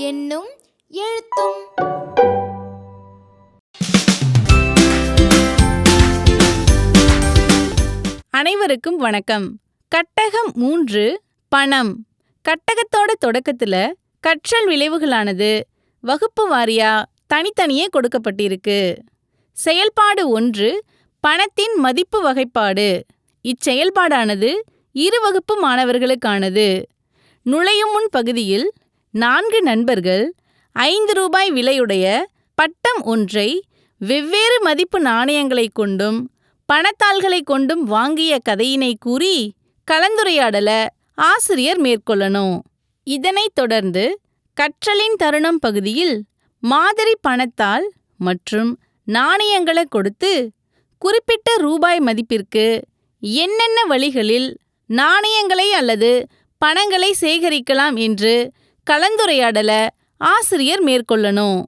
என்னும் எழுத்தும். அனைவருக்கும் வணக்கம். கட்டகம் மூன்று பணம். கட்டகத்தோட தொடக்கத்துல கற்றல் விளைவுகளானது வகுப்பு வாரியா தனித்தனியே கொடுக்கப்பட்டிருக்கு. செயல்பாடு ஒன்று பணத்தின் மதிப்பு வகைப்பாடு. இச்செயல்பாடானது இரு வகுப்பு மாணவர்களுக்கானது. நுழையும் முன் பகுதியில் நான்கு நண்பர்கள் ஐந்து ரூபாய் விலையுடைய பட்டம் ஒன்றை வெவ்வேறு மதிப்பு நாணயங்களைக் கொண்டும் பணத்தாள்களைக் கொண்டும் வாங்கிய கதையினை கூறி கலந்துரையாடல ஆசிரியர் மேற்கொள்ளணும் இதனைத் தொடர்ந்து கற்றலின் தருணம் பகுதியில் மாதிரி பணத்தாள் மற்றும் நாணயங்களை கொடுத்து குறிப்பிட்ட ரூபாய் மதிப்பிற்கு என்னென்ன வழிகளில் நாணயங்களை அல்லது பணங்களை சேகரிக்கலாம் என்று கலந்துரையாடல ஆசிரியர் மேற்கொள்ளணும்